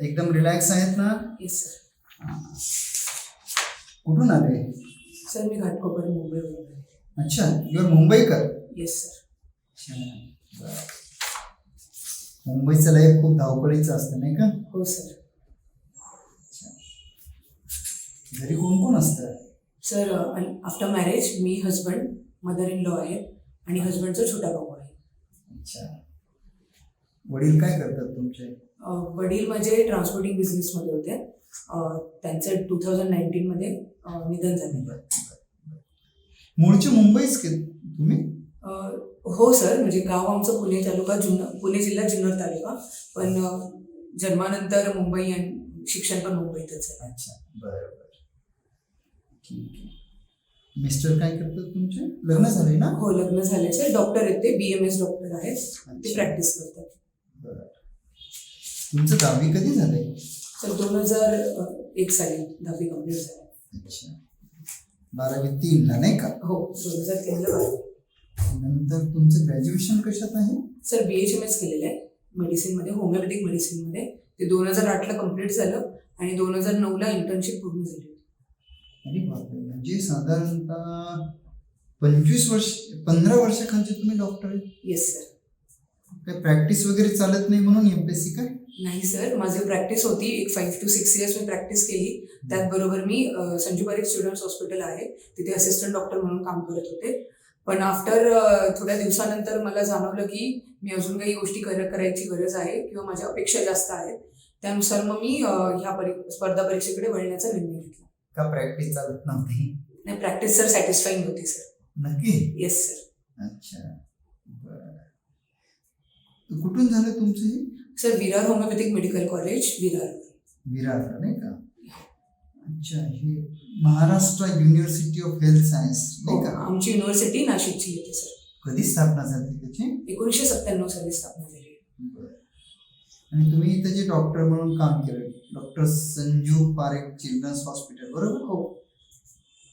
एकदम रिलॅक्स आहेत ना? येस सर कुठून आले? सर मी घाटकोपर मुंबईवरून आले. अच्छा युअर मुंबईकर? Yes sir. मुंबईचं लाईफ खूप धावपळीचं असतं नाही का? हो सर घरी कोण कोण असतं? सर आफ्टर मॅरेज मी हजबंड मदर इन लॉ आहेत. आणि हजबंडचा छोटा भाऊ आहे. अच्छा. वडील काय करतात तुमचे? वडील माझे ट्रान्सपोर्टिंग बिझनेसमध्ये होते. त्यांचं टू थाउजंड नाईन्टीनमध्ये निधन झालेलं. मूळचे मुंबईच के तुम्ही? हो सर म्हणजे गाव आमचं पुणे तालुका जुन्नर पुणे जिल्हा जुन्नर तालुका. पण जन्मानंतर मुंबई शिक्षण पण मुंबईतच आहे. अच्छा बरं बरं. ठीक आहे. मिस्टर काय करतात तुमचे? लग्न झाले ना? हो लग्न झाले सर डॉक्टर आहेत ते बी एम एस डॉक्टर आहेत. ते. प्रॅक्टिस करतात. बरं. तुमचं दहावी कधी झालंय? सर दोन हजार एक साली दहावी कंप्लीट झाली. अच्छा. बारावी तीनला नाही का? हो दोन हजार तीनला बारावी. नंतर तुमचं ग्रॅज्युएशन कशात आहे? Sir B H M S केलेलं आहे. मेडिसिनमध्ये होमिओपॅथिक मेडिसिनमध्ये ते दोन हजार आठला कंप्लीट झालं आणि दोन हजार नऊला इंटर्नशिप पूर्ण झाली. अरे बापरे. म्हणजे साधारणतः पंचवीस वर्ष पंधरा वर्षाखालचे तुम्ही डॉक्टर येस सर काय प्रॅक्टिस वगैरे चालत नाही म्हणून एमपीएससी काय नाही सर माझी प्रॅक्टिस होती. एक फाईव्ह टू सिक्स इयर्स मी प्रॅक्टिस केली. त्याचबरोबर मी संजू पारेख स्टुडंट्स हॉस्पिटल आहे. तिथे असिस्टंट डॉक्टर म्हणून काम करत होते. पण आफ्टर थोड्या दिवसानंतर मला जाणवलं की मी अजून काही गोष्टी कर करायची गरज आहे किंवा माझ्या अपेक्षा जास्त आहेत. त्यानुसार मग मी ह्या परी स्पर्धा परीक्षेकडे वळण्याचा निर्णय घेतला. का प्रॅक्टिस चालत नव्हती. नाही प्रॅक्टिस सर सॅटिस्फाईंग होती सर नक्की? येस सर अच्छा बरं. कुठून झालं तुमचं हे? Sir Virar homeopathic medical college Virar. विरारला नाही का? अच्छा हे Maharashtra university of health science नाही का? आमची युनिव्हर्सिटी नाशिकची येते सर कधी स्थापना झाली त्याची? एकोणीसशे सत्त्याण्णव साली स्थापना झाली. आणि तुम्ही इथे जे डॉक्टर म्हणून काम केलं doctor Sanju Parekh children's hospital बरोबर? हो.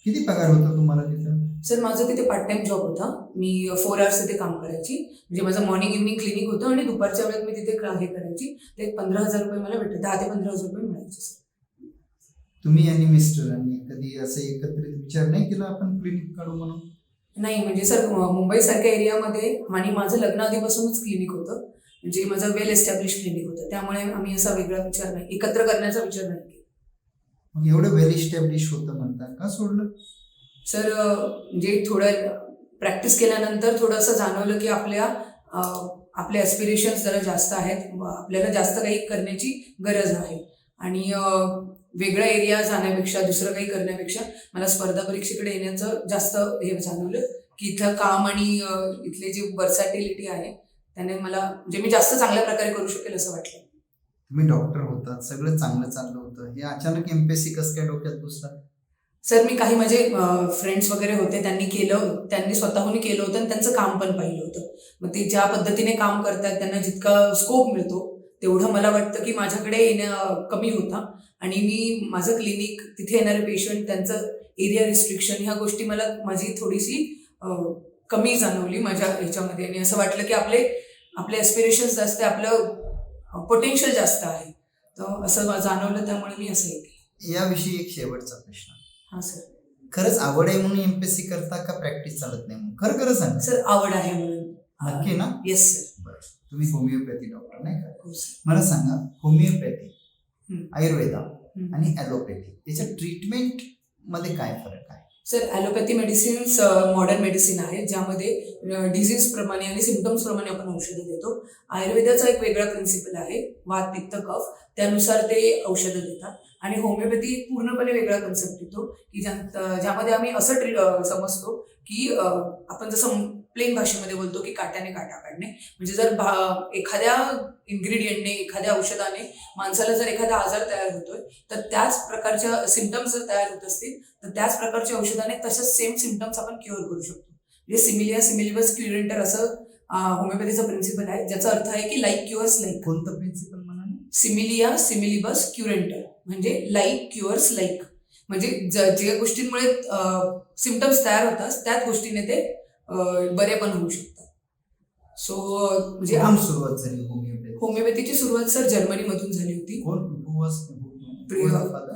किती पगार होता तुम्हाला तिथं? सर माझं तिथे पार्ट टाइम जॉब होता. मी फोर आवर्स तिथे काम करायची. म्हणजे माझं मॉर्निंग इव्हनिंग क्लिनिक होतं आणि दुपारच्या वेळेत मी तिथे हे करायची. ते पंधरा हजार रुपये मला भेटले. दहा ते पंधरा हजार रुपये मिळायचे तुम्ही आणि मिस्टरांनी कधी असं एकत्रित विचार नाही केला आपण क्लिनिक काढू म्हणून? नाही म्हणजे सर मुंबई सारख्या एरियामध्ये आणि माझं लग्न आधीपासूनच क्लिनिक होतं. म्हणजे माझं वेल एस्टॅब्लिश क्लिनिक होतं. त्यामुळे आम्ही असा वेगळा विचार नाही एकत्र करण्याचा विचार नाही केला. एवढं वेल इस्टॅब्लिश होतं म्हणता का सोडलं? सर म्हणजे थोडं प्रॅक्टिस केल्यानंतर थोडं असं जाणवलं की आपल्या आपले ॲस्पिरेशन्स जरा जास्त आहेत. आपल्याला जास्त काही करण्याची गरज आहे. आणि वेगळा एरिया जाण्यापेक्षा दुसरं काही करण्यापेक्षा मला स्पर्धा परीक्षेकडे येण्याचं जास्त हे जाणवलं की इथं काम आणि इथले जे वर्सॅटिलिटी आहे त्याने मला म्हणजे मी जास्त चांगल्या प्रकारे करू शकेल असं वाटलं. तुम्ही डॉक्टर होतात सगळं चांगलं चाललं होतं. हे अचानक एमपीएससी कसं काय डोक्यात घुसलं? सर मी काही माझे फ्रेंड्स वगैरे होते त्यांनी केलं त्यांनी स्वतःहून केलं होतं आणि त्यांचं काम पण पाहिलं होतं. मग ते ज्या पद्धतीने काम करतात त्यांना जितका स्कोप मिळतो तेवढं मला वाटतं की माझ्याकडे येणं कमी होता. आणि मी माझं क्लिनिक तिथे येणारे पेशंट त्यांचं एरिया रिस्ट्रिक्शन ह्या गोष्टी मला माझी थोडीशी कमी जाणवली माझ्या ह्याच्यामध्ये आणि असं वाटलं की आपले आपले ॲस्पिरेशन्स जास्त आपलं पोटेन्शियल जास्त आहे. तर असं जाणवलं त्यामुळे मी असं केलं. याविषयी एक शेवटचा प्रश्न. हां सर. खरंच आवड आहे म्हणून एमपीएससी करता का प्रॅक्टिस चालत नाही म्हणून? खरं खरं सांगा. सर आवड आहे म्हणून. नक्की ना? येस सर बरं. तुम्ही होमिओपॅथी डॉक्टर नाही का? हो मला सांगा होमिओपॅथी. आयुर्वेदा. आणि ॲलोपॅथी याच्या ट्रीटमेंटमध्ये काय फरक आहे? Sir allopathy medicines modern medicine आहे ज्यामध्ये डिझीजप्रमाणे आणि सिमटम्सप्रमाणे आपण औषधं देतो. आयुर्वेदाचा एक वेगळा प्रिन्सिपल आहे वात पित्त कफ. त्यानुसार ते औषधं देतात. आणि होमिओपॅथी पूर्णपणे वेगळा कन्सेप्ट येतो की ज्या ज्यामध्ये आम्ही असं ट्री समजतो की आपण जसं प्लेन भाषेमध्ये बोलतो की काट्याने काटा काढणे. म्हणजे जर भा एखाद्या इन्ग्रेडियंटने एखाद्या औषधाने माणसाला जर एखादा आजार तयार होतोय तर त्याच प्रकारच्या सिमटम्स जर तयार होत असतील तर त्याच प्रकारच्या औषधाने तशाच सेम सिमटम्स आपण क्युअर करू शकतो. म्हणजे सिमिलिया सिमिलिबस क्युरेंटर असं होमिओपॅथीचा प्रिन्सिपल आहे. ज्याचा अर्थ आहे की लाईक क्युअर्स लाईक कोणतं प्रिन्सिपल म्हणाले? सिमिलिया सिमिलिबस क्युरेंटर म्हणजे लाईक क्युअर्स लाईक म्हणजे ज- जे गोष्टींमुळे सिमटम्स तयार होतात त्याच गोष्टीने ते बरे पण होऊ शकतात. सो म्हणजे कुठून सुरुवात झाली होमिओपॅथी होमिओपॅथीची सुरुवात सर जर्मनीमधून झाली होती?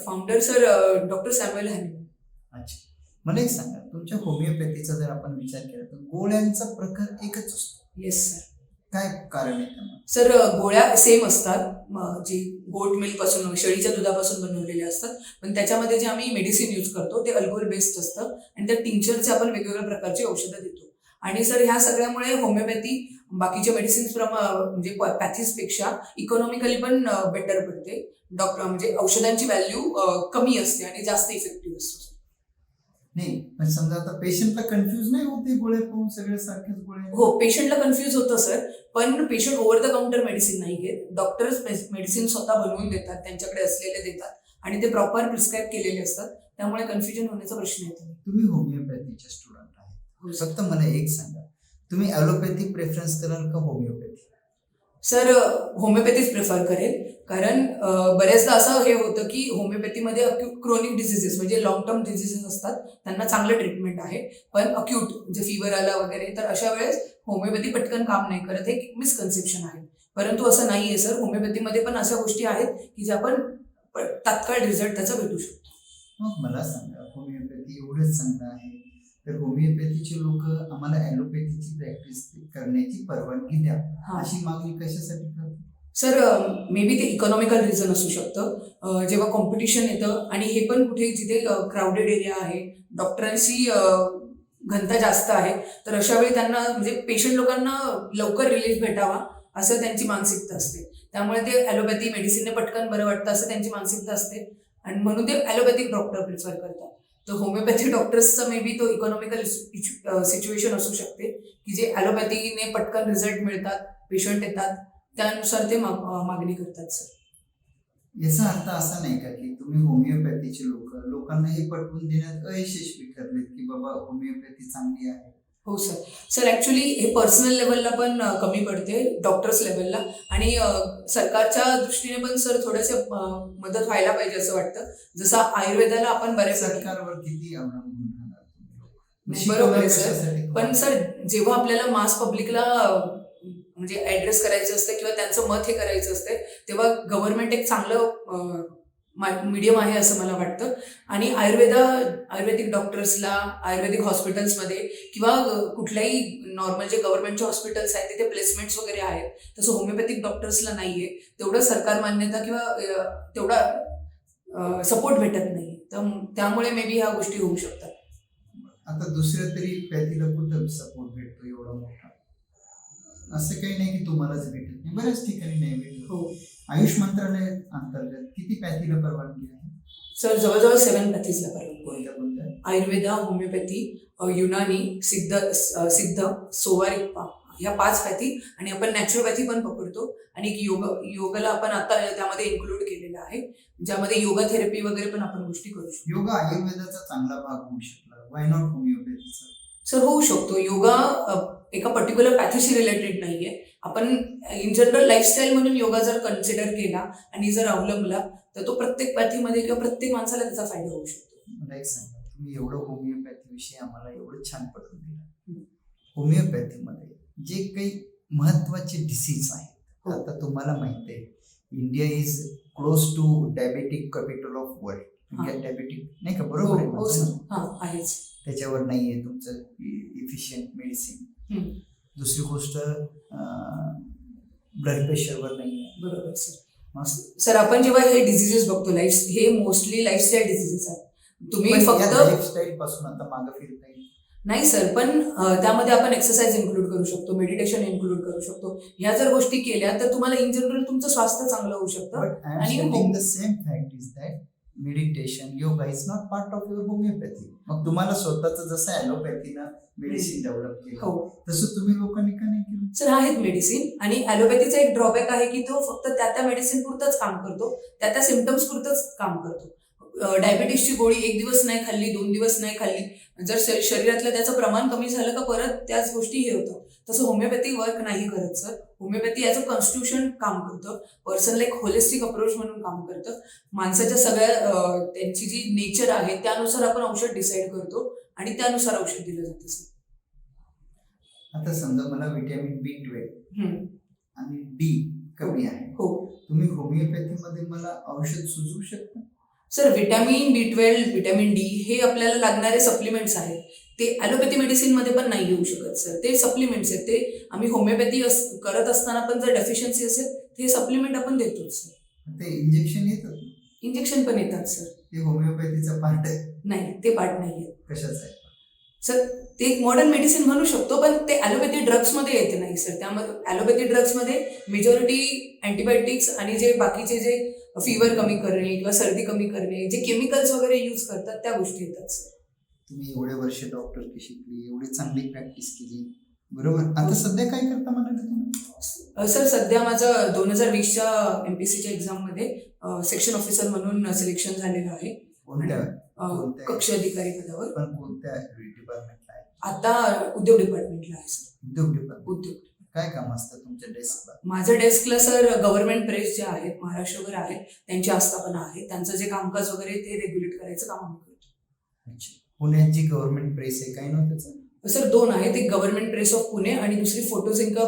फाउंडर सर डॉक्टर सॅम्युअल हॅनी अच्छा. मला एक सांगा तुमच्या होमिओपॅथीचा जर आपण विचार केला तर गोळ्यांचा प्रकार एकच असतो. येस सर काय कारण आहे सर गोळ्या सेम असतात. जी गोट मिल्कपासून शेळीच्या दुधापासून बनवलेल्या असतात. पण त्याच्यामध्ये जे आम्ही मेडिसिन यूज करतो ते अल्कोहोल बेस्ड असतं. आणि त्या टिंचरचे आपण वेगवेगळ्या प्रकारची औषधं देतो. आणि सर ह्या सगळ्यामुळे होमिओपॅथी बाकीच्या मेडिसिन्स प्रमा म्हणजे पॅथीजपेक्षा इकॉनॉमिकली पण बेटर पडते. डॉक्टर म्हणजे औषधांची व्हॅल्यू कमी असते आणि जास्त इफेक्टिव्ह असतो. नाही पण समजा आता पेशंटला कन्फ्युज नाही होते गोळ्या पाहून सगळे सारखेच गोळ्या हो पेशंटला कन्फ्युज होतं सर पण patient over the counter medicine नाही घेत. डॉक्टर्स मेडिसिन स्वतः बनवून देतात त्यांच्याकडे असलेले देतात. आणि ते प्रॉपर प्रिस्क्राईब केलेले असतात. त्यामुळे कन्फ्युजन होण्याचा प्रश्न येतो. नाही. तुम्ही होमिओपॅथीचे स्टुडंट आहे सर. फक्त मला एक सांगा. तुम्ही ॲलोपॅथी प्रेफरन्स कराल का होमिओपॅथी सर होमिओपॅथीच प्रिफर करेल. कारण बऱ्याचदा असं हे होतं की होमिओपॅथीमध्ये अक्यूट क्रोनिक डिझिजेस म्हणजे लॉंग टर्म डिझिजेस असतात. त्यांना चांगलं ट्रीटमेंट आहे. पण अक्यूट म्हणजे फिवर आला वगैरे तर अशा वेळेस होमिओपॅथी पटकन काम नाही करत. हे मिसकन्सेप्शन आहे. परंतु असं नाही आहे सर. होमिओपॅथीमध्ये पण अशा गोष्टी आहेत की ज्या आपण तात्काळ रिझल्ट त्याचा भेटू शकतो. मग मला सांगा होमिओपॅथी एवढंच चांगलं आहे तर होमिओपॅथीचे लोक आम्हाला ॲलोपॅथीची प्रॅक्टिस करण्याची परवानगी द्या. हा. अशी मागणी कशासाठी करतात? सर मे बी ते इकॉनॉमिकल रिझन असू शकतं. जेव्हा कॉम्पिटिशन येतं आणि हे पण कुठे जिथे क्राऊडेड एरिया आहे डॉक्टरांची अ, घनता जास्त आहे तर अशा वेळी त्यांना म्हणजे पेशंट लोकांना लवकर रिलीफ भेटावा असं त्यांची मानसिकता असते. त्यामुळे ते ॲलोपॅथी मेडिसिनने पटकन बरं वाटतं असं त्यांची मानसिकता असते. आणि म्हणून ते ॲलोपॅथिक डॉक्टर प्रिफर करतात. तर होमिओपॅथी डॉक्टर्सचा मे बी तो इकॉनॉमिकल सिच्युएशन uh, असू शकते की जे ॲलोपॅथीने पटकन रिझल्ट मिळतात पेशंट येतात त्यानुसार ते मागणी करतात सर याचा अर्थ असा नाही का की तुम्ही होमिओपॅथीचे लोक लोकांना हे पटवून देण्यात अयशस्वी ठरलेत की बाबा होमिओपॅथी चांगली आहे. हो सर सर ॲक्च्युली हे पर्सनल लेवलला पण कमी पडते डॉक्टर्स लेवलला आणि सरकारच्या दृष्टीने पण सर थोडेसे मदत व्हायला पाहिजे असं वाटतं. जसं आयुर्वेदाला आपण बऱ्यापैकी सरकारवर किती बरोबर आहे, सर. पण सर जेव्हा आपल्याला मास पब्लिकला म्हणजे ऍड्रेस करायचं असतं किंवा त्यांचं मत हे करायचं असते तेव्हा गव्हर्नमेंट एक चांगलं मीडियम आहे असं मला वाटतं. आणि आयुर्वेदा आयुर्वेदिक डॉक्टर्सला आयुर्वेदिक हॉस्पिटल्समध्ये किंवा कुठल्याही नॉर्मल जे गव्हर्नमेंटचे हॉस्पिटल्स आहेत तिथे प्लेसमेंट्स वगैरे आहेत तसं होमिओपॅथिक डॉक्टर्सला नाही आहे तेवढं सरकार मान्यता किंवा तेवढा सपोर्ट भेटत नाही तर त्यामुळे मे बी ह्या गोष्टी होऊ शकतात. आता दुसऱ्या तरी पॅथीला कुठं सपोर्ट भेटतो एवढा मोठा? असं काही नाही की तुम्हालाच भेटत नाही. बऱ्याच ठिकाणी नाही भेटत. हो. आयुष मंत्रालय अंतर्गत पॅथीला परवानगी आहे. सर जवळजवळ सेवन पॅथीजला परवानगी. कोणत्या कोणत्या? आयुर्वेदा होमिओपॅथी युनानी सिद्ध सिद्ध सोवारिप्पा ह्या पाच पॅथी आणि आपण नॅचरोपॅथी पण पकडतो आणि एक योग योगाला आपण आता त्यामध्ये इन्क्लूड केलेलं आहे. ज्यामध्ये योगा थेरपी वगैरे पण आपण गोष्टी करू शकतो. योगा आयुर्वेदाचा चांगला भाग होऊ शकला. वाय नॉट होमिओपॅथीचा सर होऊ शकतो. योगा एका पर्टिक्युलर पॅथीशी रिलेटेड नाहीये. आपण इन जनरल लाईफस्टाईल म्हणून योगा जर कन्सिडर केला आणि जर अवलंबला तर तो प्रत्येक पॅथीमध्ये किंवा प्रत्येक माणसाला त्याचा फायदा होऊ शकतो. मला एक सांगा तुम्ही एवढं होमिओपॅथी विषयी आम्हाला एवढं छान पटवून दिलं. होमिओपॅथीमध्ये जे काही महत्त्वाचे डिसीज आहेत हो. आता तुम्हाला माहिती आहे India is close to diabetic capital of world India diabetic नाही का? बरोबर आहे हो हो? हां त्याच्यावर नाही आहे तुमचं इफिशियंट मेडिसिन. दुसरी गोष्ट ब्लड प्रेशरवर नाही आहे. बरोबर सर. सर आपण जेव्हा हे डिझिजेस बघतो लाईफ हे मोस्टली लाईफस्टाईल डिझिजेस आहेत. तुम्ही फक्त लाईफस्टाईल पासून आता मागं फिरता येईल नाही सर पण त्यामध्ये आपण एक्सरसाइज इन्क्लूड करू शकतो मेडिटेशन इन्क्लूड करू शकतो. ह्या जर गोष्टी केल्या तर तुम्हाला इन जनरल तुमचं स्वास्थ्य चांगलं होऊ शकतं. आणि stating हो- the same fact meditation, yoga is not part of your homeopathy. मग तुम्हाला स्वतःच जसं ॲलोपॅथीनं मेडिसिन डेव्हलप केलं हो. तसं तुम्ही लोकांनी का नाही केलं? सर आहेत मेडिसिन आणि ॲलोपॅथीचा एक ड्रॉबॅक आहे की तो फक्त त्या त्या मेडिसिन पुरतच काम करतो. त्या त्या सिमटम्स पुरतच काम करतो. डायबिटीसची गोळी एक दिवस नाही खाल्ली दोन दिवस नाही खाल्ली. जर शरी- शरीरातलं त्याचं प्रमाण कमी झालं का परत त्याच गोष्टी हे होतं. तसं होमिओपॅथी वर्क नाही करत sir homeopathy as a constitution काम करतं. पर्सनला एक होलिस्टिक अप्रोच म्हणून काम करतं. माणसाच्या सगळ्या त्यांची जी नेचर आहे त्यानुसार आपण औषध डिसाईड करतो आणि त्यानुसार औषध दिलं जातं सर आता समजा मला विटॅमिन बी ट्वेल्व. आणि डी कमी आहे. हो. तुम्ही होमिओपॅथीमध्ये मला औषध सुचवू शकता? Sir vitamin B twelve vitamin D हे आपल्याला लागणारे सप्लिमेंट्स आहेत. ते ॲलोपॅथी मेडिसिनमध्ये पण नाही घेऊ शकत सर ते सप्लिमेंट्स आहेत. ते आम्ही होमिओपॅथी अस करत असताना पण जर डेफिशियन्सी असेल ते सप्लिमेंट आपण देतोच सर ते इंजेक्शन येतात ना? इंजेक्शन पण येतात सर ते होमिओपॅथीचा पार्ट आहे. नाही ते पार्ट नाही आहेत कशाचा आहे? सर ते एक मॉडर्न मेडिसिन म्हणू शकतो पण ते ॲलोपॅथी ड्रग्समध्ये येते नाही सर त्यामध्ये ॲलोपॅथी ड्रग्समध्ये मेजॉरिटी अँटीबायोटिक्स आणि जे बाकीचे जे फीवर कमी करणे किंवा सर्दी कमी करणे जे केमिकल्स वगैरे यूज करतात त्या गोष्टी येतात सर तुम्ही एवढे वर्ष डॉक्टरकी शिकली एवढी चांगली प्रॅक्टिस केली. बरोबर? आता सध्या काय करता म्हणाले तुम्ही? सर सध्या माझं दोन हजार वीसच्या एम पी सीच्या एक्झाममध्ये सेक्शन ऑफिसर म्हणून सिलेक्शन झालेलं आहे. कोणत्या? कक्ष अधिकारी पदावर. पण कोणत्या डिपार्टमेंटला आहे? आता उद्योग डिपार्टमेंटला आहे सर. उद्योग डिपार्टमेंट उद्योग काय काम असतं तुमच्या डेस्कला माझ्या डेस्कला सर गव्हर्नमेंट प्रेस जे आहेत महाराष्ट्रभर आहेत त्यांची आस्थापना आहे त्यांचं जे कामकाज वगैरे ते रेग्युलेट करायचं काम आम्ही करतो. अच्छा. पुण्यात जी गव्हर्नमेंट प्रेस आहे काय नाव त्याचं? सर दोन आहेत. एक गव्हर्नमेंट प्रेस ऑफ पुणे आणि दुसरी फोटोझिंका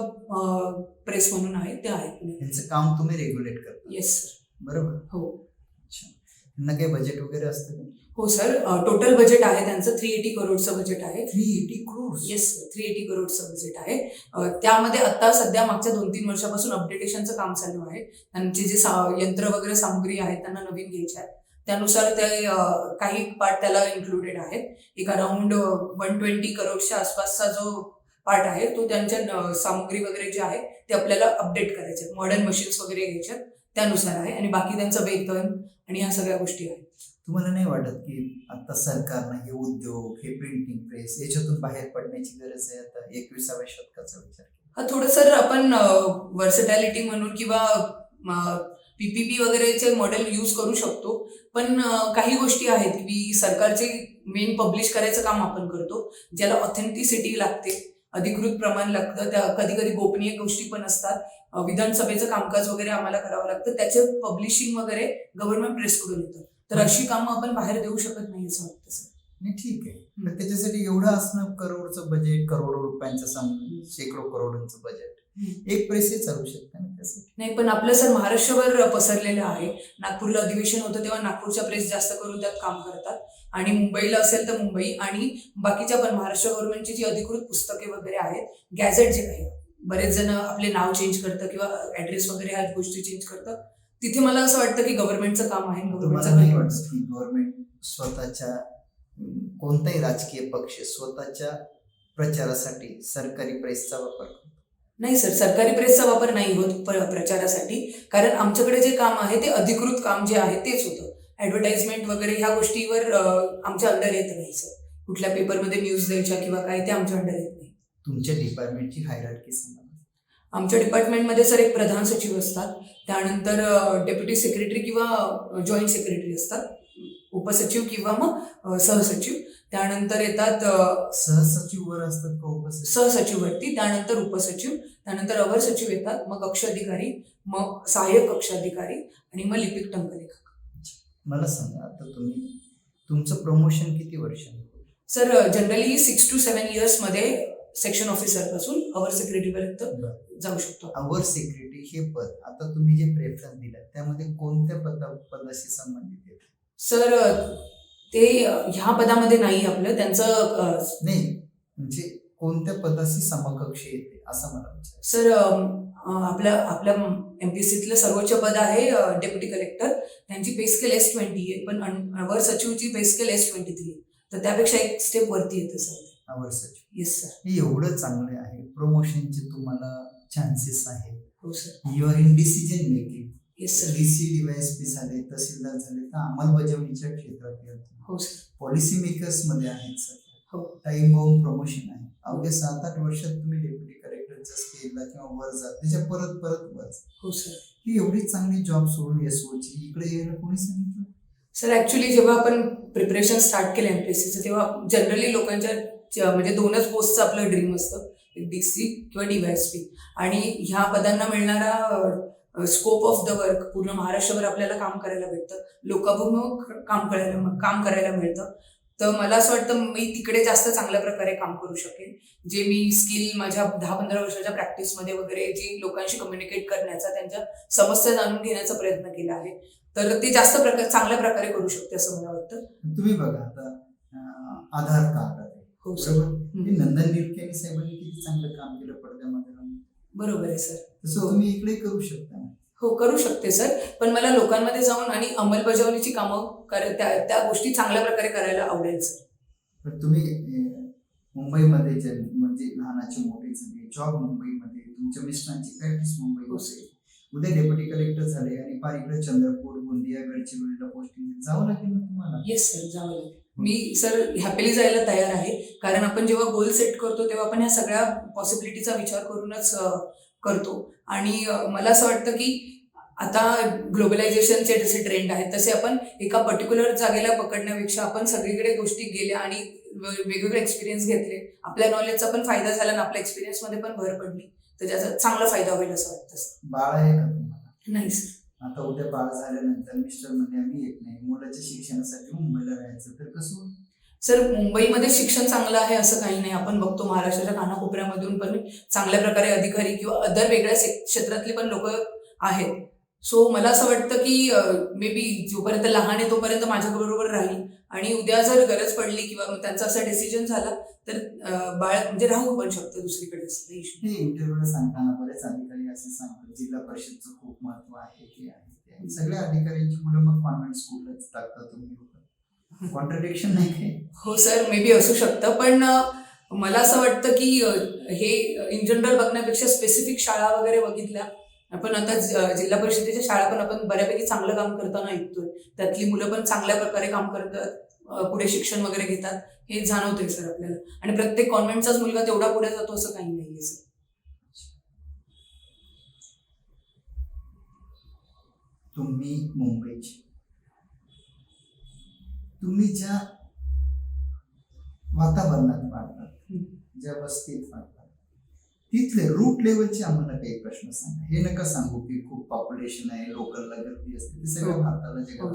प्रेस म्हणून आहे ते आहेत पुणे यांचं काम तुम्ही रेग्युलेट करता. येस सर बरोबर. हो. अच्छा. त्यांना काही बजेट वगैरे असतं का? हो सर टोटल बजेट आहे त्यांचं. थ्री एटी करोडचं बजेट आहे. Three eighty crores yes three eighty करोडचं budget आहे. अ, त्यामध्ये आता सध्या मागच्या दोन तीन वर्षापासून अपडेटेशनचं काम चालू आहे. त्यांची जे सा- यंत्र वगैरे सामग्री आहे त्यांना नवीन घ्यायची आहे. त्यानुसार ते काही पार्ट त्याला इन्क्लुडेड आहेत. एक अराउंड वन ट्वेंटी करोडच्या आसपासचा जो पार्ट आहे तो त्यांच्या सामग्री वगैरे जे आहे ते आपल्याला अपडेट करायचे मॉडर्न मशीन्स वगैरे घ्यायच्यात त्यानुसार आहे. आणि बाकी त्यांचं वेतन आणि ह्या सगळ्या गोष्टी आहेत. तुम्हाला नाही वाटत की आता सरकारनं हे उद्योग हे प्रिंटिंग प्रेस याच्यातून बाहेर पडण्याची गरज आहे? आता एकविसाव्या शतकाचा विचार हा थोडं सर आपण वर्सटॅलिटी म्हणून किंवा पीपीपी वगैरेचे मॉडेल यूज करू शकतो. पण काही गोष्टी आहेत की सरकारचे मेन पब्लिश करायचं काम आपण करतो ज्याला ऑथेंटिसिटी लागते अधिकृत प्रमाण लागतं त्या कधी कधी गोपनीय गोष्टी पण असतात. विधानसभेचं कामकाज वगैरे आम्हाला करावं लागतं त्याचं पब्लिशिंग वगैरे गव्हर्नमेंट प्रेसकडून येतं. तर अशी कामं आपण बाहेर देऊ शकत नाही असं वाटतं सर. नाही ठीक आहे. त्याच्यासाठी एवढं असणं करोडचं बजेट करोडो रुपयांचं सम शेकडो करोडोंचं बजेट एक प्रेसही चालू शकते ना त्यासाठी. नाही पण आपलं सर महाराष्ट्रभर पसरलेलं आहे. नागपूरला अधिवेशन होतं तेव्हा नागपूरच्या प्रेस जास्त करून त्यात काम करतात. आणि मुंबईला असेल तर मुंबई आणि बाकीच्या पण महाराष्ट्र गव्हर्नमेंटची जी अधिकृत पुस्तके वगैरे आहेत गॅझेट जे आहे बरेच जण आपले नाव चेंज करतं किंवा ऍड्रेस वगैरे ह्या गोष्टी चेंज करतं. तिथे मला असं वाटतं की गव्हर्नमेंटचं काम आहे तुम्हाला नाही. गव्हर्नमेंटचं वाटत की गव्हर्नमेंट स्वतःच्या कोणताही राजकीय पक्ष स्वतःच्या प्रचारासाठी सरकारी प्रेसचा वापर करतो? नाही सर सरकारी प्रेसचा वापर नाही होत प्र- प्रचारासाठी. कारण आमच्याकडे जे काम आहे ते अधिकृत काम जे आहे तेच होतं. ऍडव्हर्टाइजमेंट वगैरे ह्या गोष्टीवर आमच्या अंडर येत नाही सर. कुठल्या पेपरमध्ये न्यूज द्यायच्या किंवा काय ते आमच्या अंडर येत नाही. तुमच्या डिपार्टमेंटची हायरार्की सांगा. आमच्या डिपार्टमेंटमध्ये सर एक प्रधान सचिव असतात. त्यानंतर डेप्युटी सेक्रेटरी किंवा जॉईंट सेक्रेटरी असतात. उपसचिव किंवा मग सहसचिव. त्यानंतर येतात सहसचिव वर असतात का उपसचिव? सहसचिववरती त्यानंतर उपसचिव त्यानंतर अवर सचिव येतात मग कक्ष अधिकारी मग सहाय्यक कक्ष अधिकारी आणि मग लिपिक टंकलेखक. मला सांगा आता तुम्ही तुमचं प्रमोशन किती होईल? Sir generally six to seven इयर्समध्ये section ऑफिसरपासून अवर सेक्रेटरी पर्यंत. जाऊ शकतो अवर सेक्रेटरी हे पद आता तुम्ही जे प्रेफरन्स दिलं त्यामध्ये कोणत्या पदा पदाशी संबंधित आहे? सर ते ह्या पदामध्ये नाही आपलं त्यांचं नाही म्हणजे कोणत्या पदाशी समकक्ष येते असं मला सर आपल्या आपल्या एम पी सीतलं सर्वोच्च पद आहे डेप्युटी कलेक्टर. त्यांची पे स्केल एस ट्वेंटी आहे पण अवर सचिवची pay scale S twenty three तर त्यापेक्षा एक स्टेप वरती येतं सर. अवर सचिव. येस सर हे एवढं चांगले आहे प्रमोशनचे तुम्हाला चान्सेस आहेत. हो sir. You are in decision making yes sir DC DYSP झाले तहसीलदार झाले तर अंमलबजावणीच्या क्षेत्रात हो पॉलिसी मेकर्समध्ये आहेत सर. हो. टाइम बाउंड प्रमोशन आहे. अवघ्या सात आठ वर्षात तुम्ही डेप्युटी कलेक्टरच्या स्केलला किंवा वर जा त्याच्या परत परत वर. हो सर ही एवढी चांगली जॉब सोडून एसओची इकडे यायला कोणी सांगितलं? सर ऍक्च्युली जेव्हा आपण प्रिपरेशन स्टार्ट केलं एमपीएससीचं तेव्हा जनरली लोकांच्या म्हणजे दोनच पोस्टचं आपलं ड्रीम असतं डी सी किंवा डीवायएसपी आणि ह्या पदांना मिळणारा स्कोप ऑफ द वर्क पूर्ण महाराष्ट्रभर आपल्याला काम करायला भेटतं. लोकाभिमुख काम करायला काम करायला मिळतं. तर मला असं वाटतं मी तिकडे जास्त चांगल्या प्रकारे काम करू शकेन. जे मी स्किल माझ्या दहा पंधरा वर्षाच्या प्रॅक्टिसमध्ये वगैरे जी लोकांशी कम्युनिकेट करण्याचा त्यांच्या समस्या जाणून घेण्याचा प्रयत्न केला आहे. तर ते जास्त प्रकार चांगल्या प्रकारे करू शकते असं मला वाटतं. तुम्ही बघा आता आधार कार्ड हो सर नंदन साहेबांनी किती चांगलं काम केलं पडद्यामध्ये. बरोबर आहे सर तसं तुम्ही इकडे करू शकता. हो करू शकते सर. पण मला लोकांमध्ये जाऊन आणि अंमलबजावणीची कामं कर त्या त्या गोष्टी चांगल्या प्रकारे करायला आवडेल सर. तुम्ही अं, मुंबईमध्ये जे म्हणजे लहानाचे मोठे झाले जॉब मुंबईमध्ये तुमच्या मिस्टरांची प्रॅक्टिस हो मुंबई सर. उद्या डेप्युटी कलेक्टर झाले आणि पार इकडे चंद्रपूर गोंदिया गडचिरोलीला पोस्टिंग जावं लागेल ना तुम्हाला? येस सर जावं लागेल. मी सर हॅपीली जायला तयार आहे. कारण आपण जेव्हा गोल सेट करतो तेव्हा आपण ह्या सगळ्या पॉसिबिलिटीचा विचार करूनच अ, करतो. आणि मला असं वाटतं की आता ग्लोबलायझेशनचे जसे ट्रेंड आहेत तसे आपण एका पर्टिक्युलर जागेला पकडण्यापेक्षा आपण सगळीकडे गोष्टी गेल्या आणि वेगवेगळे एक्सपिरियन्स घेतले. आपल्या नॉलेजचा पण फायदा झाला आणि आपल्या एक्सपिरियन्समध्ये पण भर पडली. तर त्याचा चांगला फायदा होईल असं वाटतं बाळ आहे का तुम्हाला? नाही सर. आता उद्या बाळ झाल्यानंतर मिस्टर म्हणजे आम्ही येत नाही. मुलाच्या शिक्षणासाठी मुंबईला राहायचं. तर कसं? सर मुंबईमध्ये शिक्षण चांगलं आहे असं काही नाही. आपण बघतो महाराष्ट्राच्या कानाकोपऱ्यामधून पण चांगल्या प्रकारे अधिकारी किंवा अदर वेगळ्या क्षेत्रातले क्षेत्रातली पण लोक आहेत. सो मला असं वाटतं की मे बी जोपर्यंत लहान आहे तोपर्यंत माझ्याबरोबर राहील. आणि उद्या जर गरज पडली किंवा त्यांचा असा डिसिजन झाला तर बाळ म्हणजे राहू पण शकतं दुसरीकडे असं इश्यू इंटरव्ह्यूला सांगताना बरेच अधिकारी असे सांगतात जिल्हा परिषदचं खूप महत्त्व आहे ते आहे सगळ्या अधिकाऱ्यांची मुलं मग कॉन्व्हेंट स्कूलच टाकतात तुम्ही कॉन्ट्रडिक्शन नाही हो सर मे बी असू शकतं पण मला असं वाटतं की हे इन जनरल बघण्यापेक्षा स्पेसिफिक शाळा वगैरे बघितल्या. आपण आता जिल्हा परिषदेच्या शाळा पण आपण बऱ्यापैकी चांगलं काम करताना ऐकतोय. त्यातली मुलं पण चांगल्या प्रकारे काम करतात पुढे शिक्षण वगैरे घेतात हे जाणवतंय सर आपल्याला. आणि प्रत्येक कॉन्व्हेंटचाच मुलगा तेवढा पुढे जातो असं काही नाहीये सर तुम्ही मुंबईचे. तुम्ही ज्या वातावरणात वाढतात. ज्या वस्तीत वाढतात तिथले रूट लेवलचे आम्हाला काही प्रश्न सांगा हे नका सांगू की खूप पॉप्युलेशन आहे लोकलला गर्दी असते ते सगळ्या हो. भारताला जगात.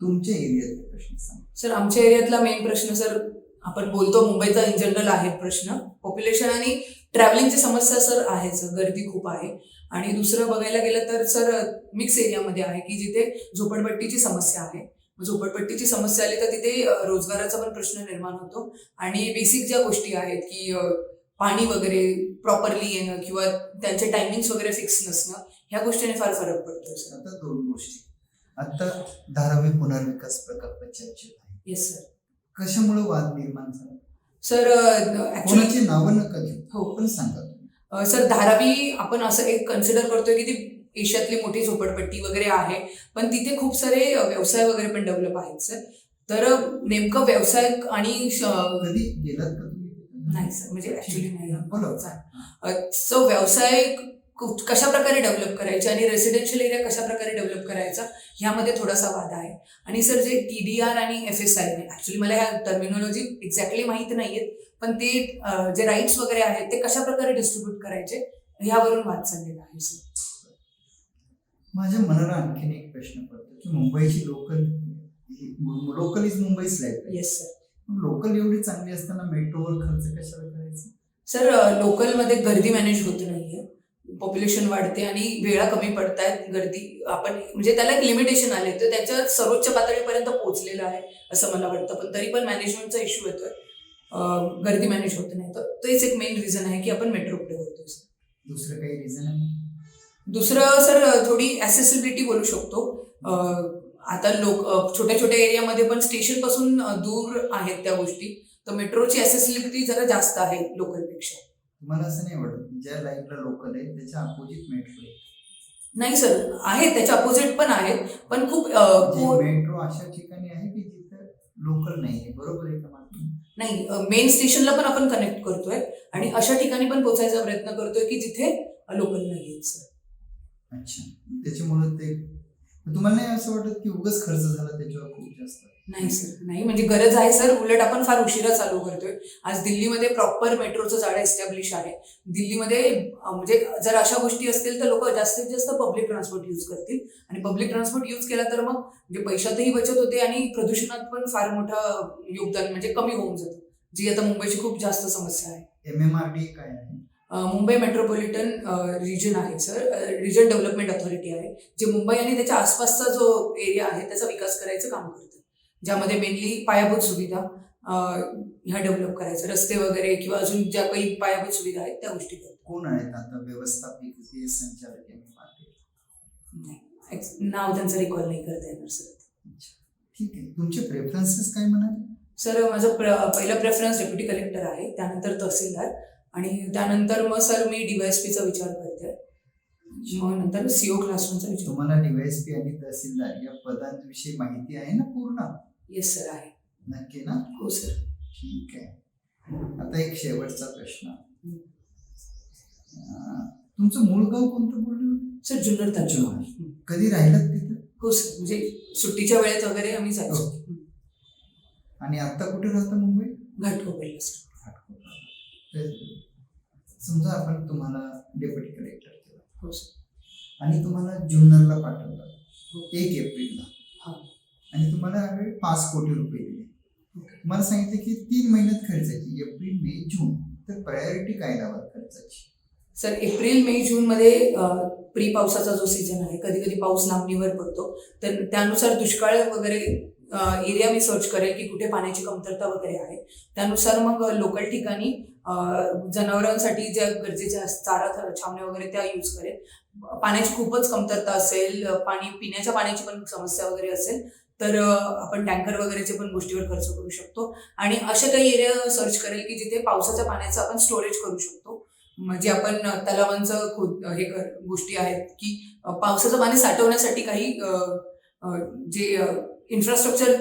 तुमच्या एरियातले प्रश्न सांगा सर आमच्या एरियातला मेन प्रश्न सर आपण बोलतो मुंबईचा इन जनरल आहे प्रश्न पॉप्युलेशन आणि ट्रॅव्हलिंगची समस्या सर आहेच गर्दी खूप आहे आणि दुसरं बघायला गेलं तर सर मिक्स एरियामध्ये आहे की जिथे झोपडपट्टीची समस्या आहे झोपडपट्टीची समस्या आली तर तिथे रोजगाराचा पण प्रश्न निर्माण होतो. आणि बेसिक ज्या गोष्टी आहेत की पाणी वगैरे प्रॉपरली येणं किंवा त्यांचे टायमिंग्स वगैरे फिक्स नसणं ह्या गोष्टीने फार फरक पडतो सर. आता दोन गोष्टी. आता धारावी पुनर्विकास प्रकल्प चर्चेत आहे. येस सर कशामुळे वाद निर्माण झाला? सर ऍक्च्युली कोणाची नावं नका घेऊ हो. पण सांगा सर धारावी आपण असं एक कन्सिडर करतोय की ती एशियातली मोठी झोपडपट्टी वगैरे आहे पण तिथे खूप सारे व्यवसाय वगैरे पण डेव्हलप आहेत सर तर नेमकं व्यवसाय आणि नाही सर म्हणजे ऍक्च्युली नाही. बोला सो व्यवसाय कु- कशा प्रकारे डेव्हलप करायचे आणि रेसिडेन्शियल एरिया कशा प्रकारे डेव्हलप करायचा ह्यामध्ये थोडासा वाद आहे. आणि सर जे टी डी आर आणि एफ एस आय ऍक्च्युली मला ह्या टर्मिनॉलॉजी एक्झॅक्टली माहिती नाहीयेत पण ते जे राईट्स वगैरे आहेत ते कशा प्रकारे डिस्ट्रीब्यूट करायचे ह्यावरून वाद चाललेला आहे सर माझ्या मनाला आणखीन एक प्रश्न पडतो. की मुंबईची लोकल लोकल इज मुंबईच लाईफ येस सर लोकल एवढी चांगली असताना मेट्रोवर खर्च कशाला करायचा? सर लोकलमध्ये गर्दी मॅनेज होत नाहीये. पॉप्युलेशन वाढते आणि वेळा कमी पडतायत गर्दी. आपण म्हणजे त्याला एक लिमिटेशन आले तर त्याच्या सर्वोच्च पातळीपर्यंत पोहोचलेलं आहे असं मला वाटतं. पण तरी पण मॅनेजमेंटचा इश्यू येतोय गर्दी मॅनेज होत नाही. तर तेच एक मेन रिझन आहे की आपण मेट्रोकडे वळतोय sir. दुसरं काही रिझन आहे? दुसरं सर थोडी ऍसेसिबिलिटी बोलू शकतो. आता लोक छोट्या छोट्या एरियामध्ये पण स्टेशनपासून अं, दूर आहेत त्या गोष्टी. तर मेट्रोची ऍसेसिबिलिटी जरा जास्त आहे लोकलपेक्षा तुम्हाला असं नाही वाटत. ज्या लाईनला लोकल आहे त्याच्या अपोजिट मेट्रो आहे नाही सर आहेत त्याच्या अपोजिट पण आहेत. पण खूप मेट्रो अशा ठिकाणी आहे की जिथं लोकल नाही आहे. बरोबर आहे का नाही मेन स्टेशनला पण आपण कनेक्ट करतोय. आणि अशा ठिकाणी पण पोहोचायचा प्रयत्न करतोय की जिथे लोकल नाही आहेत सर. अच्छा. त्याच्यामुळे ते तुम्हाला नाही असं वाटत की उगाच खर्च झाला त्याच्यावर खूप जास्त? नाही सर. नाही म्हणजे गरज आहे सर. उलट आपण फार उशिरा चालू करतोय. आज दिल्लीमध्ये प्रॉपर मेट्रोचं जाळं एस्टॅब्लिश आहे. दिल्लीमध्ये म्हणजे जर अशा गोष्टी असतील तर लोक जास्तीत जास्त पब्लिक ट्रान्सपोर्ट यूज करतील. आणि पब्लिक ट्रान्सपोर्ट यूज केला तर मग म्हणजे पैशातही बचत होते आणि प्रदूषणात पण फार मोठं योगदान म्हणजे कमी होऊन जातं. जी आता मुंबईची खूप जास्त समस्या आहे. एम एम आर डी काय आहे? मुंबई मेट्रोपॉलिटन रिजन आहे सर रिजन डेव्हलपमेंट अथॉरिटी आहे जे मुंबई आणि त्याच्या आसपासचा जो एरिया आहे त्याचा विकास करायचं काम करतं. ज्यामध्ये मेनली पायाभूत सुविधा ह्या डेव्हलप करायचं. रस्ते वगैरे किंवा अजून ज्या काही पायाभूत सुविधा आहेत त्या गोष्टी करतात. कोण आहेत आता व्यवस्थापिक हे संचालक नाही. नाव त्यांचं रिकॉल नाही करता येणार सर ठीक आहे. तुमचे प्रेफरन्सेस काय म्हणाले? सर माझं प्र पहिलं प्रेफरन्स डेप्युटी कलेक्टर आहे त्यानंतर तहसीलदार. आणि त्यानंतर मग सर मी डीवायएसपीचा विचार करते. मग नंतर सीओ क्लासरूमचा विचार तुम्हाला डीवायएसपी आणि तहसीलदार या पदांविषयी माहिती आहे ना पूर्ण? येस सर आहे. नक्की ना? हो सर ठीक आहे. आता एक शेवटचा प्रश्न. तुमचं मूळ गाव कोणतं बोललं सर जुन्नर तालुका. कधी राहिलात तिथं? हो सर म्हणजे सुट्टीच्या वेळेत वगैरे आम्ही जायचो. हो. आणि आता कुठे राहता मुंबई घाटकोपरला सर समजा आपण तुम्हाला डेप्युटी कलेक्टर केलं. हो सर. आणि तुम्हाला जुन्नरला पाठवलं. एक एप्रिलला. हा. आणि तुम्हाला यावेळी पाच कोटी रुपये दिले. तुम्हाला सांगितलं की तीन महिन्यात खर्चाची एप्रिल मे जून. तर प्रायोरिटी काय लावा खर्चाची? सर एप्रिल मे जून मध्ये प्री पावसाचा जो सीझन आहे कधी कधी पाऊस लांबणीवर पडतो. तर त्यानुसार दुष्काळ वगैरे एरिया मी सर्च करेल की कुठे पाण्याची कमतरता वगैरे आहे. त्यानुसार मग लोकल ठिकाणी जनावरांसाठी ज्या गरजेच्या चारा छावण्या वगैरे त्या यूज करेल पाण्याची खूपच कमतरता असेल पाणी पिण्याच्या पाण्याची पण समस्या वगैरे असेल तर आपण टँकर वगैरेचे पण गोष्टीवर खर्च करू शकतो. आणि असे काही एरिया सर्च करेल की जिथे पावसाच्या पाण्याचं आपण स्टोरेज करू शकतो. म्हणजे आपण तलावांचं खोद हे कर गोष्टी आहेत की पावसाचं पाणी साठवण्यासाठी काही जे इन्फ्रास्ट्रक्चर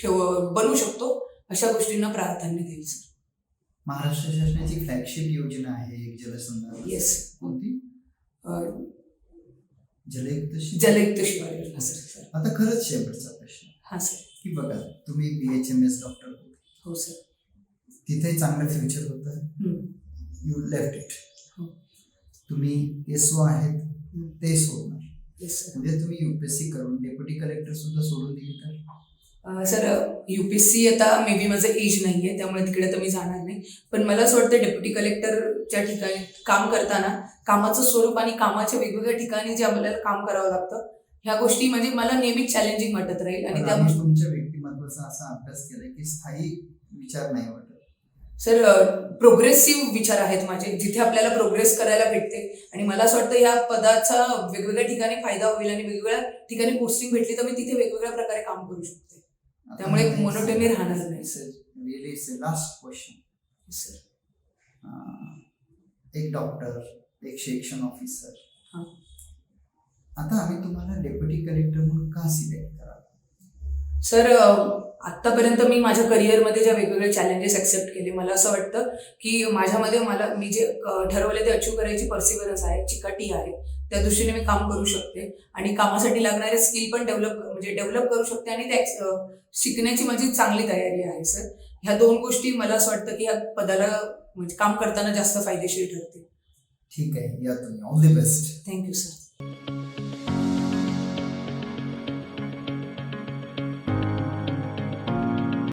ठेव बनवू शकतो अशा गोष्टींना प्राधान्य देईल सर महाराष्ट्र शासनाची फ्लॅगशिप योजना आहे एक जलसंधारण येस कोणती? जलयुक्त जलयुक्त शिवार योजना सर सर. आता खरंच शेवटचा प्रश्न. हां सर. की बघा तुम्ही B H M S doctor हो सर. तिथे चांगलं फ्युचर होतं. You left it. तुम्ही एस ओ आहेत. ते सोडणार. म्हणजे तुम्ही युपीएससी करून डेप्युटी कलेक्टर सुद्धा सोडून दिली तर? सर युपीएससी आता मे बी माझं एज नाही आहे त्यामुळे तिकडे तर मी जाणार नाही. पण मला असं वाटतं डेप्युटी कलेक्टरच्या ठिकाणी काम करताना कामाचं स्वरूप आणि कामाच्या वेगवेगळ्या ठिकाणी जे आपल्याला काम करावं लागतं ह्या गोष्टी म्हणजे मला नेहमीच चॅलेंजिंग वाटत राहील आणि त्या तुमच्या व्यक्तिमत्वाचा असा अभ्यास केलाय की स्थायी विचार नाही वाटत. सर प्रोग्रेसिव्ह विचार आहेत माझे जिथे आपल्याला प्रोग्रेस करायला भेटते. आणि मला असं वाटतं या पदाचा वेगवेगळ्या ठिकाणी फायदा होईल आणि वेगवेगळ्या ठिकाणी पोस्टिंग भेटली तर मी तिथे वेगवेगळ्या प्रकारे काम करू शकते. त्यामुळे monotony राहणार नाही. रिअली लास्ट क्वेश्चन सर एक डॉक्टर एक सेक्शन ऑफिसर हा. आता आम्ही तुम्हाला डेप्युटी कलेक्टर म्हणून का सिलेक्ट करा सर आतापर्यंत मी माझ्या करिअरमध्ये ज्या वेगवेगळे चॅलेंजेस ॲक्सेप्ट केले मला असं वाटतं की माझ्यामध्ये मला मी जे अ, ठरवले ते अचीव करायची पर्सिवरन्स आहे चिकाटी आहे. त्या दृष्टीने मी काम करू शकते. आणि कामासाठी लागणारे स्किल पण डेव्हलप म्हणजे डेव्हलप करू शकते आणि ते ex- अ, शिकण्याची माझी चांगली तयारी आहे सर ह्या दोन गोष्टी मला असं वाटतं की ह्या पदाला म्हणजे काम करताना जास्त फायदेशीर ठरते ठीक आहे. या तुम्ही all the best thank you sir